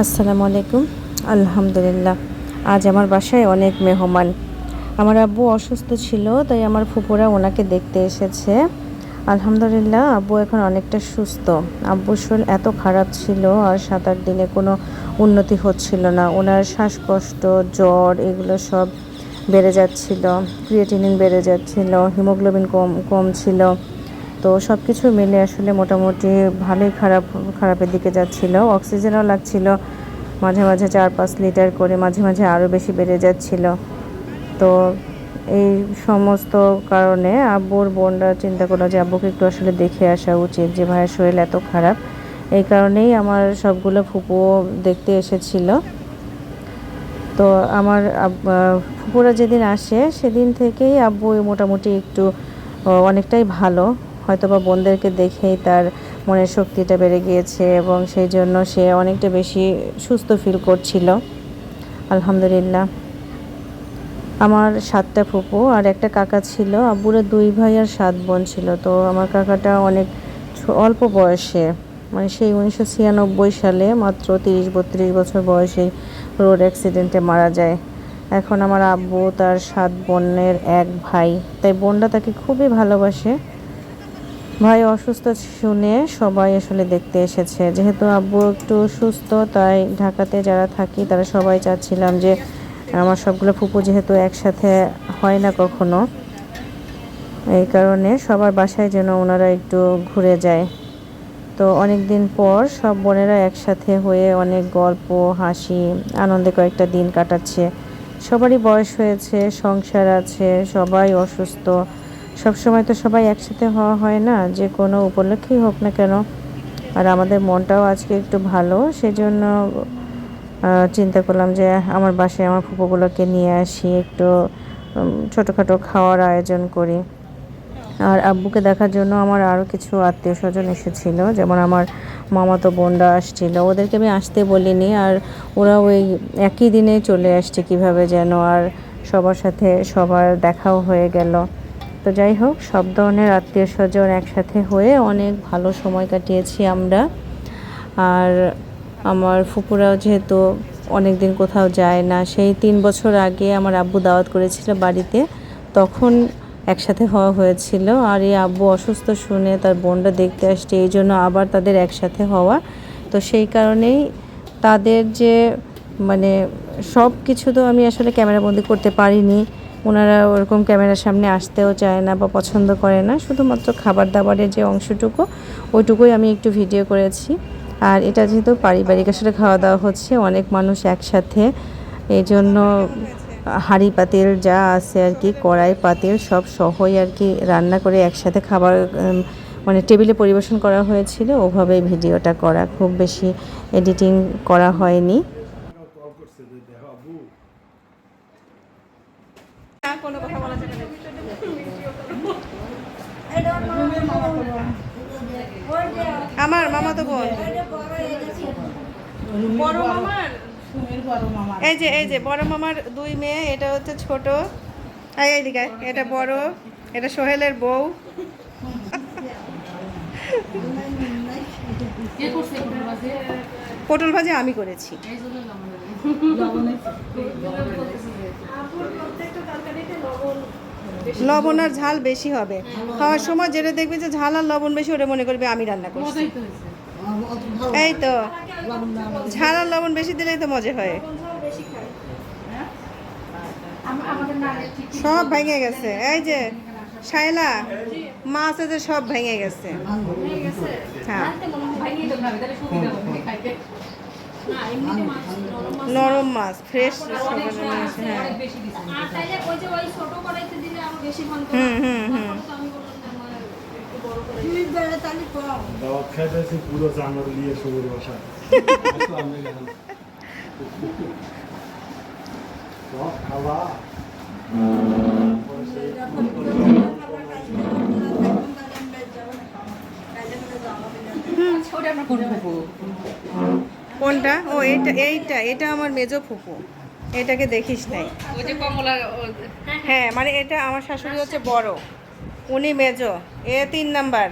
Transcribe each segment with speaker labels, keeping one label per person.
Speaker 1: আসসালামু আলাইকুম। আলহামদুলিল্লাহ, আজ আমার বাসায় অনেক মেহমান। আমার আব্বু অসুস্থ ছিল, তাই আমার ফুপুরা ওনাকে দেখতে এসেছে। আলহামদুলিল্লাহ, আব্বু এখন অনেকটা সুস্থ। আব্বুর শরীর এত খারাপ ছিল আর সাত আট দিনে কোনো উন্নতি হচ্ছিল না। ওনার শ্বাসকষ্ট, জ্বর, এগুলো সব বেড়ে যাচ্ছিল, ক্রিয়েটিনিন বেড়ে যাচ্ছিল, হিমোগ্লোবিন কম কম ছিল। তো সব কিছু মিলে আসলে মোটামুটি ভালোই খারাপ, খারাপের দিকে যাচ্ছিল। অক্সিজেনও লাগছিল, মাঝে মাঝে চার পাঁচ লিটার করে মাঝে মাঝে আরও বেশি বেড়ে যাচ্ছিল। তো এই সমস্ত কারণে আব্বুর বোনরা চিন্তা করল যে, আব্বুকে একটু আসলে দেখে আসা উচিত যে, ভাইয়ের শরীর এত খারাপ। এই কারণেই আমার সবগুলো ফুপুও দেখতে এসেছিল। তো আমার ফুপুরা যেদিন আসে, সেদিন থেকেই আব্বু মোটামুটি একটু অনেকটাই ভালো। হয়তো বা বোনদেরকে দেখেই তার মনের শক্তিটা বেড়ে গিয়েছে এবং সেই জন্য সে অনেকটা বেশি সুস্থ ফিল করছিল। আলহামদুলিল্লাহ। আমার সাতটা ফুপু আর একটা কাকা ছিল। আব্বুরা দুই ভাই আর সাত বোন ছিল। তো আমার কাকাটা অনেক অল্প বয়সে মানে সেই উনিশশো ছিয়ানব্বই সালে মাত্র তিরিশ, বত্রিশ বছর বয়সে রোড অ্যাক্সিডেন্টে মারা যায়। এখন আমার আব্বু তার সাত বোনের এক ভাই। তাই বোনটা তাকে খুবই ভালোবাসে। ভাই, অসুস্থ শুনে সবাই আসলে দেখতে এসেছে। যেহেতু আব্বু একটু সুস্থ, তাই ঢাকাতে যারা থাকি, তারা সবাই চাচ্ছিলাম যে আমার সবগুলো ফুপু যেহেতু একসাথে হয় না কখনো, এই কারণে সবার বাসায় যেন ওনারা একটু ঘুরে যায়। তো অনেক দিন পর সব বোনেরা একসাথে হয়ে অনেক গল্প, হাসি, আনন্দে কয়েকটা দিন কাটাচ্ছে। সবারই বয়স হয়েছে, সংসার আছে, সবাই অসুস্থ। সব সময় তো সবাই একসাথে হওয়া হয় না, যে কোনো উপলক্ষেই হোক না কেন। আর আমাদের মনটাও আজকে একটু ভালো, সেজন্য চিন্তা করলাম যে আমার বাসায় আমার ফুপুগুলোকে নিয়ে আসি, একটু ছোটোখাটো খাওয়ার আয়োজন করি। আর আব্বুকে দেখার জন্য আমার আরও কিছু আত্মীয় স্বজন এসেছিল, যেমন আমার মামাতো বোনরা আসছিল। ওদেরকে আমি আসতে বলিনি, আর ওরা ওই একই দিনে চলে আসছে, কীভাবে যেন, আর সবার সাথে সবার দেখাও হয়ে গেল। তো যাই হোক, সব ধরনের আত্মীয় স্বজন একসাথে হয়ে অনেক ভালো সময় কাটিয়েছি আমরা। আর আমার ফুপুরাও যেহেতু অনেক দিন কোথাও যায় না, সেই তিন বছর আগে আমার আব্বু দাওয়াত করেছিল বাড়িতে, তখন একসাথে হওয়া হয়েছিল। আর এই আব্বু অসুস্থ শুনে তার বোনটা দেখতে আসছে, এই জন্য আবার তাদের একসাথে হওয়া। তো সেই কারণেই তাদের যে মানে সব কিছু তো আমি আসলে ক্যামেরাবন্দি করতে পারিনি। ওনারা ওরকম ক্যামেরার সামনে আসতেও চায় না বা পছন্দ করে না, শুধুমাত্র খাবার দাবারের যে অংশটুকু, ওইটুকুই আমি একটু ভিডিও করেছি। আর এটা যেহেতু পারিবারিক, আসলে খাওয়া দাওয়া হচ্ছে, অনেক মানুষ একসাথে। এই জন্য হাঁড়ি পাতিল যা আছে আর কি, কড়াই পাতিল সব সহই আর কি রান্না করে একসাথে খাবার মানে টেবিলে পরিবেশন করা হয়েছিল। ওভাবেই ভিডিওটা করা, খুব বেশি এডিটিং করা হয়নি কোনো কথা বলা যাবে আমার মামা তো বোন বড় মামার? এই যে এই যে বড় মামার দুই মেয়ে এটা হচ্ছে ছোট। এই এইদিকে এটা বড় এটা সোহেলের বউ? পটল ভাজি? আমি করেছি।
Speaker 2: লবণ
Speaker 1: আর ঝাল বেশি হবে। খাওয়ার সময় যেটা দেখবে যে ঝাল আর লবণ বেশি ওটা মনে করবে আমি রান্না করছি। এই তো ঝাল আর লবণ বেশি দিলেই তো মজা হয়। সব ভেঙে গেছে। এই যে শায়লা মাছ আছে সব ভেঙে গেছে। হ্যাঁ। নরম মাছ ফ্রেশ হ্যাঁ। হুম হুম হুম
Speaker 3: তারপরে তো আমি বললাম যে আমার একটু বড় করে
Speaker 4: দাওয়াত খাইতেছি পুরো জানার নিয়ে সবুর বাসা খাওয়া
Speaker 2: ওটা আমরা কোন খাব?
Speaker 1: কোনটা? ও এইটা এইটা এটা আমার মেজো ফুপু। এটাকে দেখিস নাই। হ্যাঁ মানে এটা আমার শাশুড়ি হচ্ছে বড়। উনি মেজো এ তিন নাম্বার।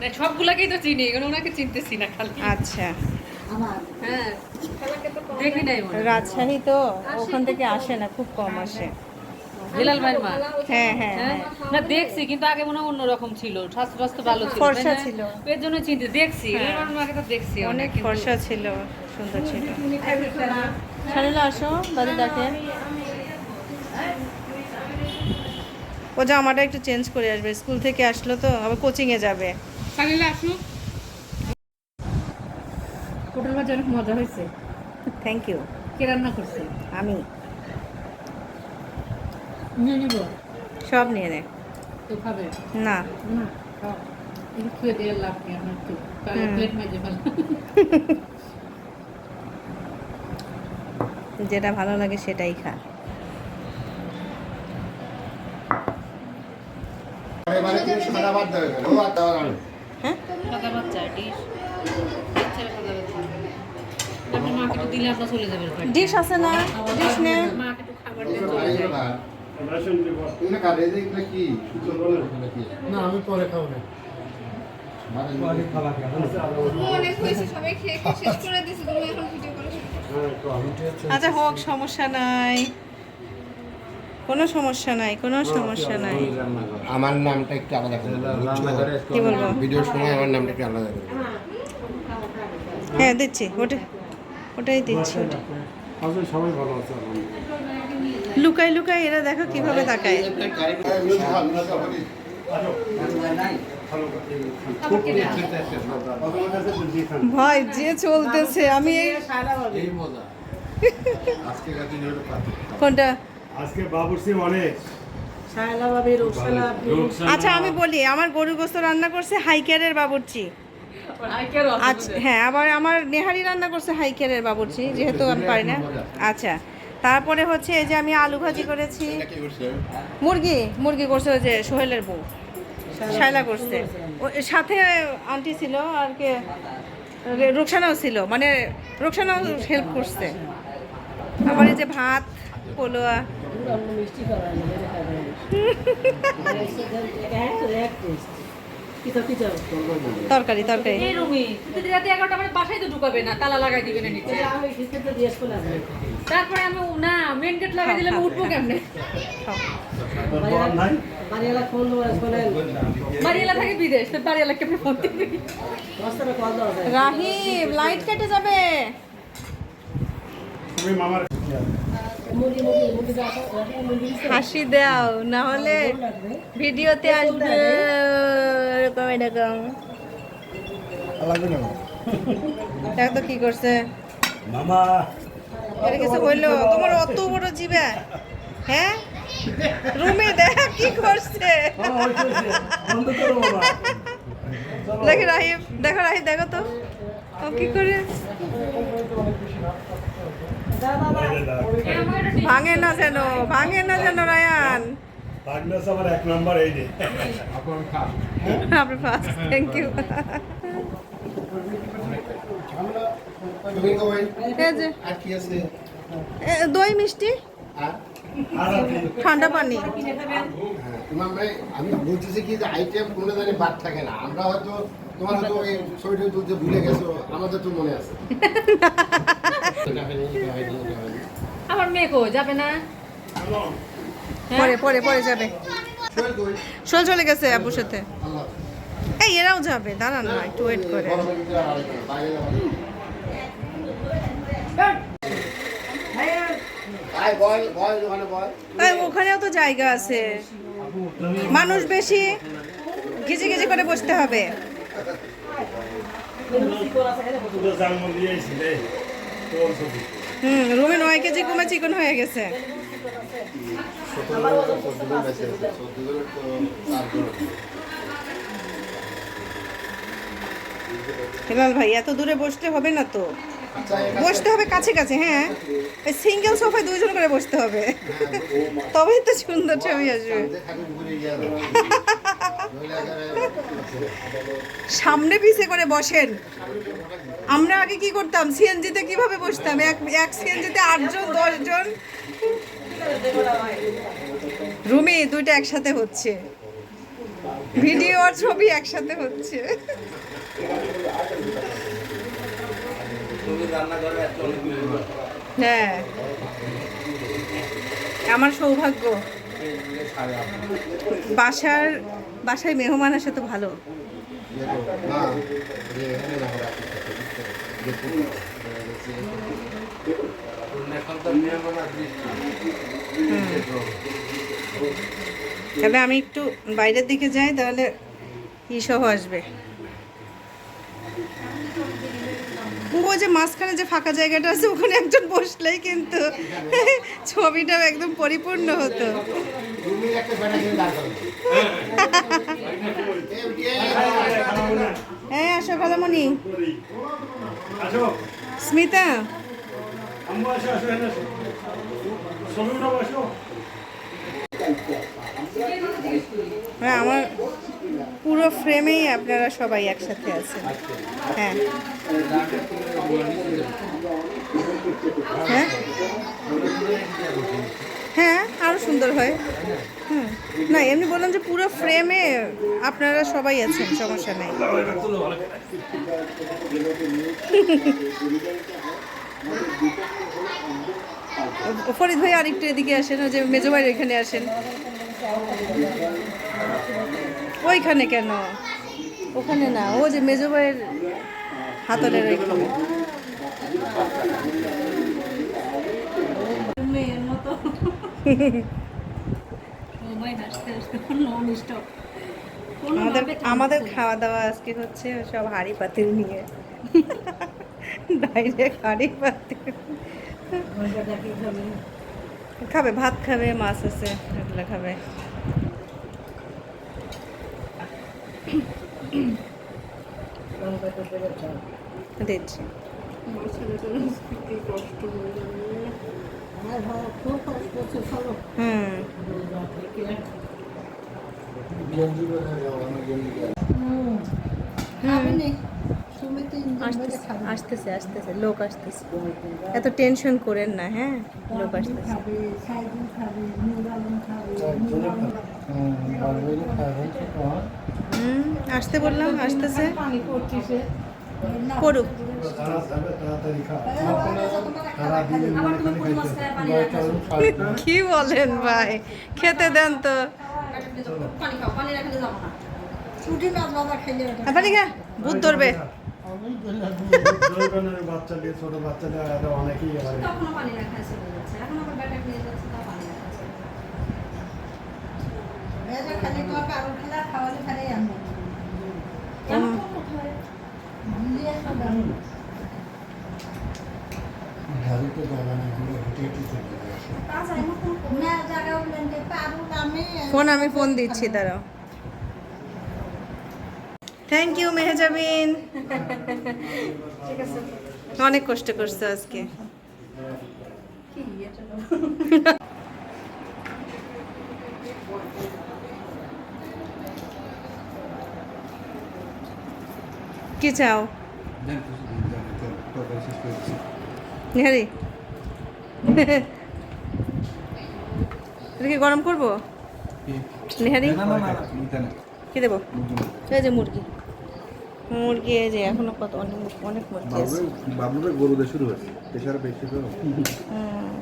Speaker 2: না, সবগুলাকেই তো চিনি এগুলো ওনাকে চিনতেছি না খালি।
Speaker 1: আচ্ছা।
Speaker 2: হ্যাঁ। দেখি নাই
Speaker 3: রাজশাহী তো ওখান থেকে আসে না খুব কম আসে।
Speaker 2: হেলাল ভাইয়ের মা?
Speaker 3: হ্যাঁ হ্যাঁ।
Speaker 2: হ্যাঁ না দেখছি কিন্তু আগে মনে হয় অন্যরকম ছিল। স্বাস্থ্য স্বাস্থ্য ভালো ছিল
Speaker 3: ফর্সা ছিল।
Speaker 2: এর জন্য চিন্তা দেখছি।
Speaker 3: হ্যাঁ।
Speaker 2: হেলাল মাকে তো দেখছি
Speaker 3: অনেক ফর্সা ছিল সুন্দর ছিল। শালিলা আসো ডাকে ও জামাটা একটু চেঞ্জ করে আসবে। স্কুল থেকে আসলো তো আবার কোচিংয়ে যাবে।
Speaker 2: পটল ভাজা অনেক মজা হয়েছে।
Speaker 3: থ্যাংক ইউ
Speaker 2: কে রান্না করছে?
Speaker 3: আমি।
Speaker 2: নিয়ে নিব?
Speaker 3: সব নিয়ে নে।
Speaker 2: তো খাবে?
Speaker 3: না।
Speaker 2: না খাও। দিয়ে লাভ আপনার
Speaker 3: হুম।
Speaker 2: প্লেট মেজে ভালো
Speaker 3: যেটা ভালো লাগে সেটাই খা।
Speaker 5: সুতোর বলে এগুলো কি?
Speaker 6: না আমি পরে খাব না।
Speaker 5: মানে
Speaker 4: অনেক হয়েছে সবাই খেয়ে খেয়ে শেষ করে দিয়েছে তুমি এখন ভিডিও করে
Speaker 6: হ্যাঁ একটু আমি
Speaker 3: আচ্ছা হোক সমস্যা নাই। কোনো সমস্যা নাই কোনো সমস্যা নাই।
Speaker 5: আমার নামটা একটু আলাদা করে
Speaker 3: কি বলব?
Speaker 5: ভিডিওর সময় আমার নামটা একটু আলাদা করে
Speaker 3: হ্যাঁ দিচ্ছি ওটা ওটাই দিচ্ছি ওটা।
Speaker 6: সবাই ভালো আছে
Speaker 3: লুকাই লুকাই এরা দেখো কীভাবে তাকায়। ভয় যে চলতেছে আমি। কোনটা?
Speaker 6: আজকে বাবুর্চি অনেক।
Speaker 3: আচ্ছা আমি বলি আমার গরু গোস্ত রান্না করছে হাইকেয়ারের বাবুর্চি। আচ্ছা হ্যাঁ আবার আমার নেহারি রান্না করছে হাইকেয়ারের বাবুর্চি যেহেতু আমি পারি না। আচ্ছা তারপরে হচ্ছে এই যে আমি আলু ভাজি করেছি।
Speaker 5: কি করছে?
Speaker 3: মুরগি মুরগি করছে ওই যে সোহেলের বউ। শায়লা করছে। ও সাথে আন্টি ছিল আর কে রুকসানাও ছিল মানে রুকসানাও হেল্প করছে। আবার এই যে ভাত পোলোয়া তরকারি তরকারি।
Speaker 2: এই রুমি যদি রাতে এগারোটা মানে বাসায় তো ঢুকাবে না তালা লাগাই দিবে না নিচে। তারপরে আমি না মেন গেট লাগাই দিলে আমি উঠবো কেমনে?
Speaker 6: দোকান নাই
Speaker 2: বাড়িওয়ালা থাকে বিদেশ তো বাড়িওয়ালা কেমনে ফোন দিবি?
Speaker 3: রাহিম লাইট কেটে যাবে।
Speaker 6: মামার
Speaker 3: হাসি দাও না হলে ভিডিওতে আসবে এরকম এরকম। দেখ তো কি করছে।
Speaker 6: মামা।
Speaker 3: এটা কিছু বলল তোমার অত বড় জিবা? হ্যাঁ? রুমে দেখ কি করছে। দেখে রাহিম দেখো রাহিম দেখো তো। কি করে। ভাঙে না যেন ভাঙে না যেন রায়ান।
Speaker 6: এক নাম্বার এই যে।
Speaker 3: আপনার ফার্স্ট থ্যাংক ইউ দই মিষ্টি? ঠান্ডা পানি।
Speaker 5: হ্যাঁ, তোমার ভাই, আমি বলতেছি কি যে আইটেম কোনো জানি বাদ থাকে না। আমরা হয়তো তোমার হয়তো এই ছবিটা তুলতে ভুলে গেছো আমাদের তো মনে আছে।
Speaker 2: আমার মেয়ে কো যাবে না?
Speaker 3: পরে পরে পরে যাবে।
Speaker 5: শোল
Speaker 3: চল চলে গেছে আব্বুর সাথে। এই এরাও যাবে। দাঁড়ান না একটু ওয়েট করে। ওখানেও তো জায়গা আছে। মানুষ বেশি গিজি গিজি করে বসতে হবে হুম, রুমে নয় কেজি কমে চিকন হয়ে গেছে। হেলাল ভাই, এত দূরে বসতে হবে না তো বসতে হবে কাছে কাছে হ্যাঁ। সিঙ্গেল সোফায় দুইজন করে বসতে হবে। তবেই তো সুন্দর ছবি আসবে। সামনে পিছে করে বসেন। আমরা আগে কি করতাম? সিএনজিতে কীভাবে বসতাম? এক এক সিএনজিতে আটজন, দশজন? রুমে, দুইটা একসাথে হচ্ছে। ভিডিও আর ছবি একসাথে হচ্ছে। হ্যাঁ। আমার সৌভাগ্য। বাসার বাসায় মেহমান আসে তো ভালো। তাহলে আমি একটু বাইরের দিকে যাই তাহলে ইসহ আসবে। ও যে মাঝখানে যে ফাঁকা জায়গাটা আছে, ওখানে একজন বসলেই কিন্তু ছবিটাও একদম পরিপূর্ণ হতো। হ্যাঁ আসো খালামণি স্মিতা। হ্যাঁ আমার পুরো ফ্রেমেই আপনারা সবাই একসাথে আছেন। হ্যাঁ। হ্যাঁ? হ্যাঁ আরও সুন্দর হয়। না, এমনি বললাম যে পুরো ফ্রেমে আপনারা সবাই আছেন, সমস্যা নেই। ফরিদ ভাই আরেকটু এদিকে আসেন, ওই যে মেজো ভাইয়ের এখানে আসেন। ওইখানে কেন? ওখানে না, ও যে মেজো ভাইয়ের হাতলের ওইখানে। আমাদের আমাদের খাওয়া দাওয়া আজকে হচ্ছে সব হাঁড়ি পাতিল নিয়ে। ডাইরেক্ট হাঁড়ি পাতিল। খাবে। ভাত খাবে মাছ আছে এগুলো খাবে। দিচ্ছি। হুম। আসতেছে আসতেছে, লোক আসতেছে। এত টেনশন করেন না হ্যাঁ? লোক আসতেছে। আসতে বললাম, আসতেছে। করুক কি বলেন ভাই? খেতে দেন তো। আপনি ভূত ধরবে।
Speaker 6: জয়গানের বাচ্চা দিয়ে ছোট বাচ্চা দিয়ে আরও অনেকেই হয়
Speaker 4: তখনও পানি রাখা যাচ্ছে। এখন আবার ব্যাটার নিয়ে যাচ্ছে তাও পানি
Speaker 3: ফোন আমি ফোন দিচ্ছি দাঁড়াও থ্যাংক ইউ মেহজাবিন অনেক কষ্ট করছ আজকে কি চাও নেহারি এটা কি গরম করব? নেহারি? কি দেবো? এই যে মুরগি। মুরগি এই যে এখনও কত অনেক অনেক মুরগি আছে।
Speaker 7: গরু শুরু হয়েছে প্রেশার বেশি তো।
Speaker 3: হুম।